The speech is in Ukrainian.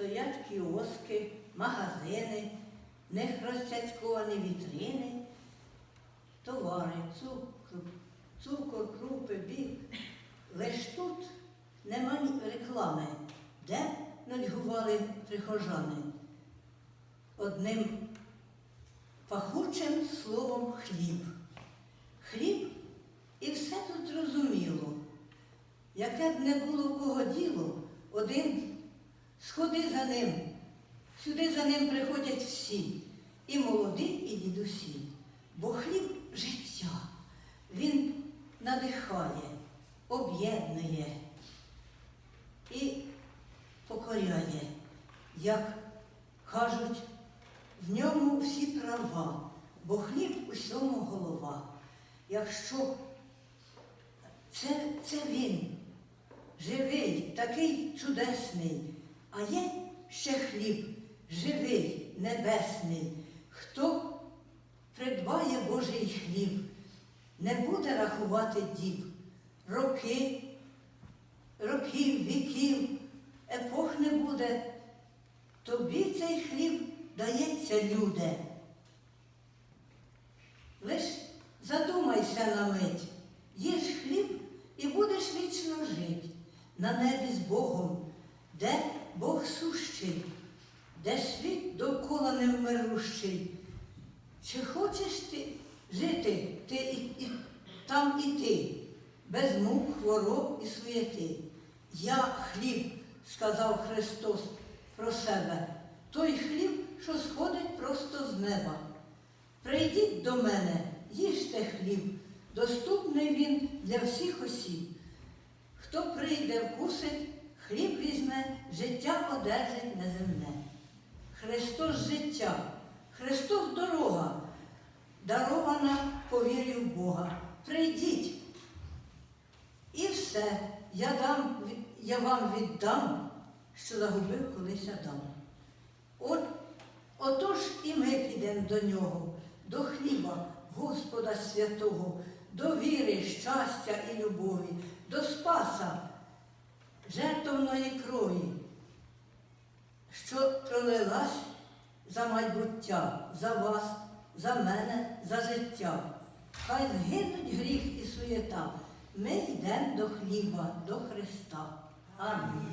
стоять кіоски, магазини, них розцяцьковані вітрини, товари, цукор, цукор, крупи, бік. Лиш тут нема реклами, де нудьгували прихожани. Одним пахучим словом хліб. Хліб і все тут зрозуміло. Яке б не було в кого діло, один сходи за ним. Сюди за ним приходять всі, і молоді, і дідусі. Бо хліб життя, він надихає, об'єднує і покоряє, як кажуть, в ньому всі права, бо хліб усьому голова. Якщо це, це він, живий, такий чудесний, а є ще хліб, живий, небесний. Хто придбає Божий хліб, не буде рахувати діб, роки, років, віків, епох не буде. Тобі цей хліб дається, люде. Лиш задумайся на мить, їж хліб і будеш вічно жить на небі з Богом, де Бог сущий, де світ довкола невмирущий. Чи хочеш ти жити ти і, і, там і ти, без мук, хвороб і суєти? Я хліб, сказав Христос про себе, той хліб, що сходить просто з неба. Прийдіть до мене, їжте хліб, доступний він для всіх осіб. Хто прийде, вкусить, хліб візьме, життя одержить неземне. Христос життя, Христос дорога, дарована по вірі в Бога. Прийдіть. І все, я, дам, я вам віддам, що загубив колись Адам. От, отож і ми підемо до нього, до хліба Господа святого, до віри, щастя і любові, до Спаса, жертовної крові, що пролилась за майбуття, за вас, за мене, за життя. Хай згинуть гріх і суєта. Ми йдемо до хліба, до Христа. Амінь.